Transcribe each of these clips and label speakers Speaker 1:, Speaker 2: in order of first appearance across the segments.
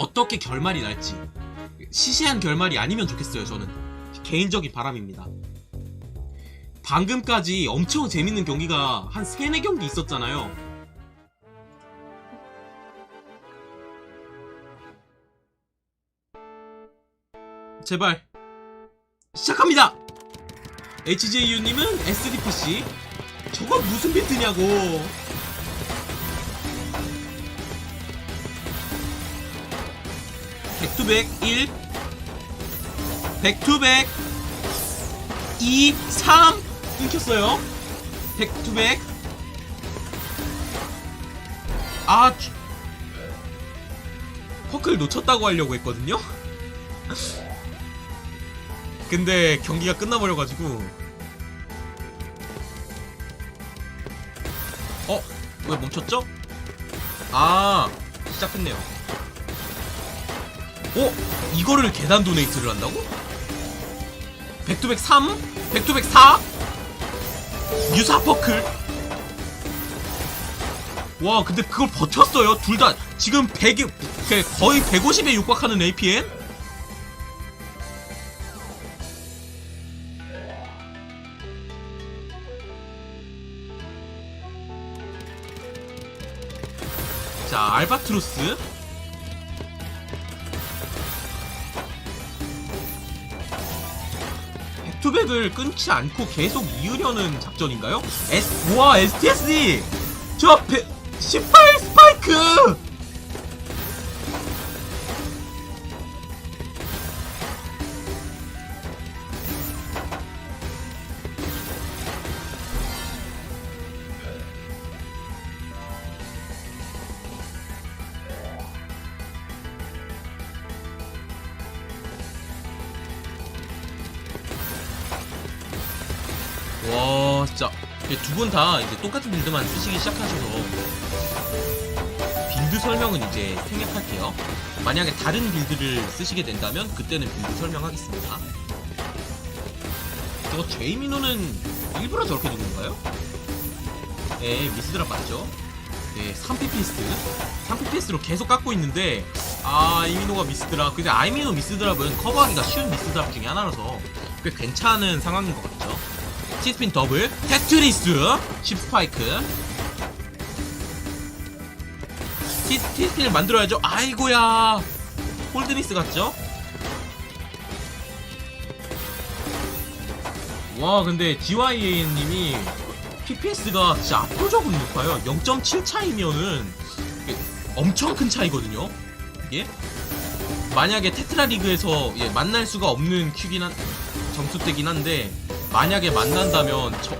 Speaker 1: 어떻게 결말이 날지 시시한 결말이 아니면 좋겠어요 저는. 개인적인 바람입니다. 방금까지 엄청 재밌는 경기가 한 3, 4경기 있었잖아요. 제발 시작합니다! HJU님은 SDPC 저거 무슨 비트냐고 백투백 1 백투백 2 3 끊겼어요 백투백 아 주- 퍼클 놓쳤다고 하려고 했거든요 근데 경기가 끝나버려가지고 어? 왜 멈췄죠? 아 시작했네요 어? 이거를 계단 도네이트를 한다고? 백투백 3? 백투백 4? 유사 퍼클 와 근데 그걸 버텼어요 둘 다 지금 100에 거의 150에 육박하는 APN? 자 알바트로스 투백을 끊지 않고 계속 이으려는 작전인가요? S 와 STSD 저 배, 18 스파이크 두 분 다 이제 똑같은 빌드만 쓰시기 시작하셔서 빌드 설명은 이제 생략할게요. 만약에 다른 빌드를 쓰시게 된다면 그때는 빌드 설명하겠습니다. 저거 제이미노는 일부러 저렇게 둔 건가요? 네, 미스드랍 맞죠? 네, 3PPS. 3PPS로 계속 깎고 있는데, 아, 이미노가 미스드랍. 근데 아이미노 미스드랍은 커버하기가 쉬운 미스드랍 중에 하나라서 꽤 괜찮은 상황인 것 같죠? 티스핀 더블, 테트리스, 10 스파이크. 티, 티스핀을 만들어야죠. 아이고야. 홀드미스 같죠? 와, 근데 GYA님이 PPS가 진짜 압도적으로 높아요. 0.7 차이면은 엄청 큰 차이거든요. 이게 만약에 테트라 리그에서 예, 만날 수가 없는 큐긴 한 점수 대긴 한데 만약에 만난다면 저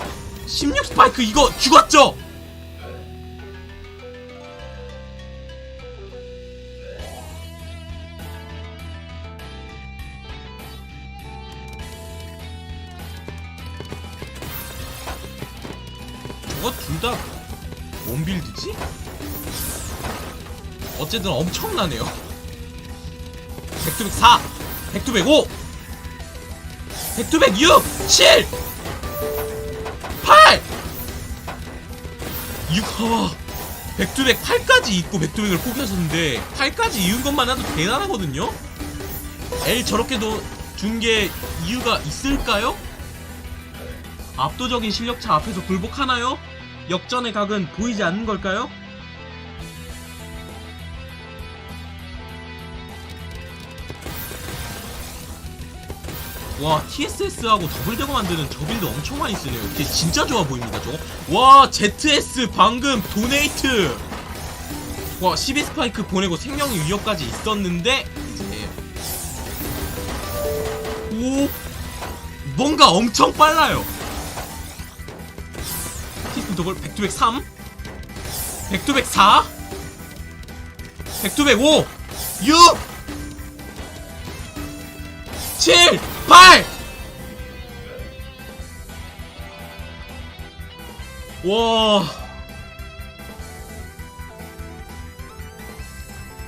Speaker 1: 16 스파이크 이거 죽었죠? 저거 둘다뭔 빌드지? 어쨌든 엄청나네요. 백투백 4, 백투백 5, 백투백 6, 7, 8, 6, 어, 백투백 8까지 있고 백투백을 포기하셨는데 8까지 이은 것만 해도 대단하거든요. L 저렇게도 준 게 이유가 있을까요? 압도적인 실력차 앞에서 굴복하나요? 역전의 각은 보이지 않는 걸까요? 와 TSS하고 더블대고 만드는 저 빌드 엄청 많이 쓰네요. 이게 진짜 좋아 보입니다 저거. 와 ZS 방금 도네이트! 와 12스파이크 보내고 생명의 위협까지 있었는데 오 뭔가 엄청 빨라요. 티스핀 더블 백투백 3 백투백 4 백투백 5 6 7 8 와.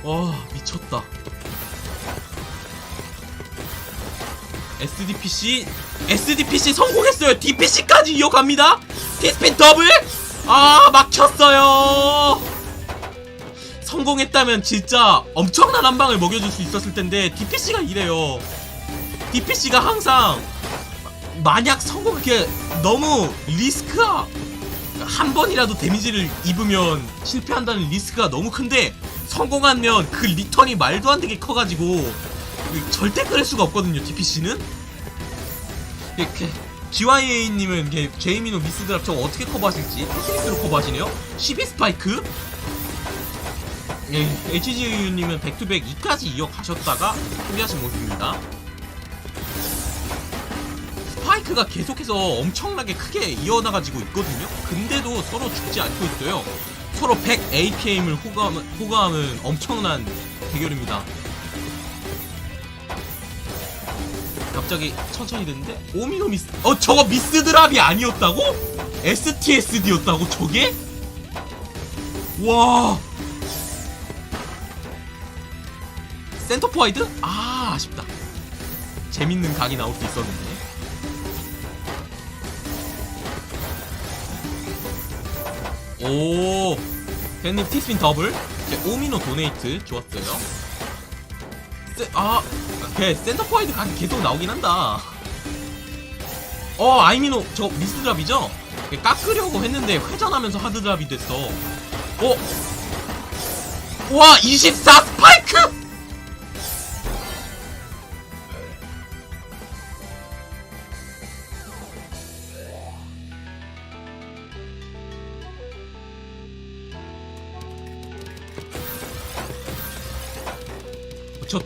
Speaker 1: 와, 미쳤다. SDPC, SDPC 성공했어요. DPC까지 이어갑니다. 티스핀 더블. 아, 막혔어요. 성공했다면 진짜 엄청난 한 방을 먹여줄 수 있었을 텐데 DPC가 이래요. DPC가 항상 만약 성공 이렇게 너무 리스크가 한 번이라도 데미지를 입으면 실패한다는 리스크가 너무 큰데 성공하면 그 리턴이 말도 안 되게 커가지고 그 절대 끊을 수가 없거든요 DPC는. 이렇게 GYA님은 제이미노 미스드랍 저거 어떻게 커버하실지 테스리스로 커버하시네요. 12 스파이크? 예, HGU님은 백투백 2까지 이어가셨다가 포기하신 모습입니다 스파이크가 계속해서 엄청나게 크게 이어나가지고 있거든요. 근데도 서로 죽지 않고 있어요. 서로 100 APM을 호감, 호감은 엄청난 대결입니다. 갑자기 천천히 됐는데 오미노 미스 어 저거 미스 드랍이 아니었다고? STSD였다고 저게? 와 센터 포와이드? 아 아쉽다 재밌는 각이 나올 수 있었는데 오 팬님 티스핀 더블 이제 오미노 도네이트 좋았어요 세, 아 걔 센터포와이드 각이 계속 나오긴 한다 어 아이미노 저 미스드랍이죠? 걔 깎으려고 했는데 회전하면서 하드드랍이 됐어 어? 와24 스파이크!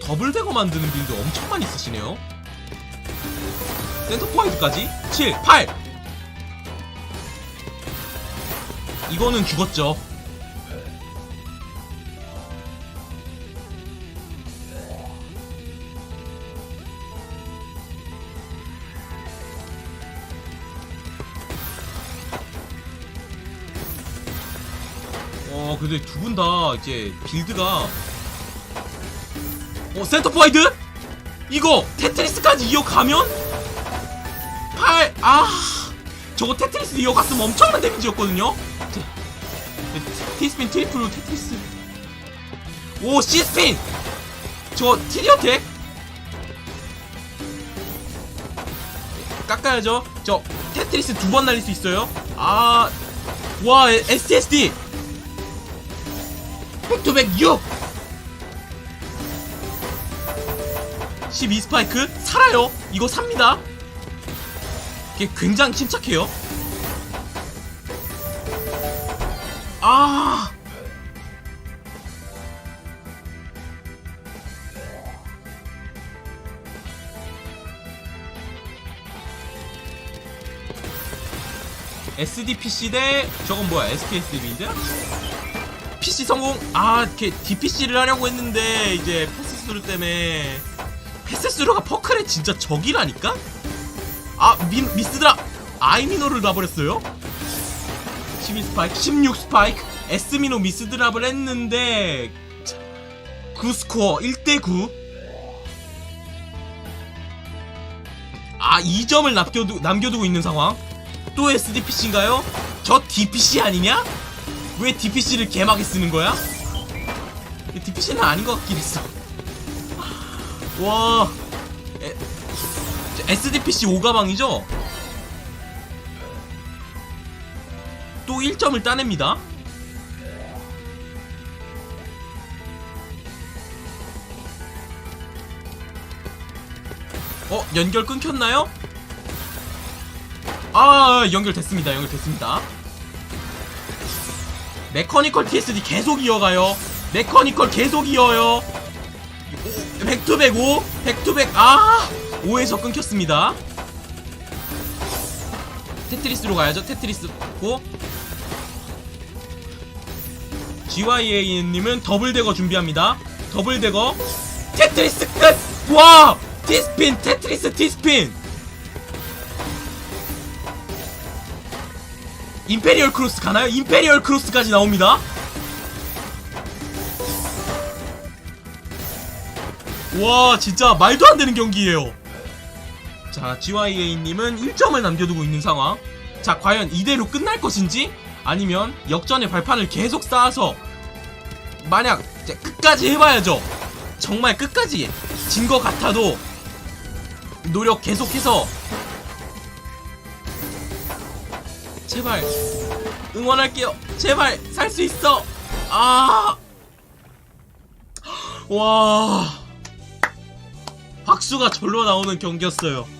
Speaker 1: 더블 대거 만드는 빌드 엄청 많이 쓰시네요. 센터 포인트까지 7, 8. 이거는 죽었죠. 어, 근데 두 분 다 이제 빌드가 어 센터 포와이드? 이거 테트리스까지 이어가면? 8, 아 저거 테트리스 이어갔으면 엄청난 데미지였거든요? 자, T스핀 트리플로 테트리스. 오 C스핀! 저 티리어텍 깎아야죠. 저 테트리스 두 번 날릴 수 있어요? 아와 STSD 백투백 6 12 스파이크 살아요. 이거 삽니다. 이게 굉장히 침착해요. 아. SDPC 대 저건 뭐야? SPSD인데? PC 성공. 아, 이렇게 DPC를 하려고 했는데 이제 패스 수루 때문에 패스스루가 퍼클의 진짜 적이라니까? 아 미, 미스드라 아이미노를 놔버렸어요 12 스파이크 16 스파이크 S미노 미스드랍을 했는데 9 스코어 1대9 아 2점을 남겨두, 남겨두고 있는 상황 또 SDPC인가요? 저 DPC 아니냐? 왜 DPC를 개막에 쓰는 거야? DPC는 아닌 것 같긴 했어 와 에, SDPC 5가방이죠? 또 1점을 따냅니다 어? 연결 끊겼나요? 아 연결됐습니다 연결됐습니다 메커니컬 TSD 계속 이어가요 메커니컬 계속 이어요 백투백 5 백투백 아! 5에서 끊겼습니다. 테트리스로 가야죠. 테트리스 고. GYA님은 더블 대거 준비합니다. 더블 대거. 테트리스 끝! 와! 티스핀 테트리스 티스핀! 임페리얼 크로스 가나요? 임페리얼 크로스까지 나옵니다 와 진짜 말도 안 되는 경기예요 자 GYA님은 1점을 남겨두고 있는 상황 자 과연 이대로 끝날 것인지 아니면 역전의 발판을 계속 쌓아서 만약 끝까지 해봐야죠. 정말 끝까지 진 것 같아도 노력 계속해서 제발 응원할게요. 제발 살 수 있어. 아, 와, 박수가 절로 나오는 경기였어요.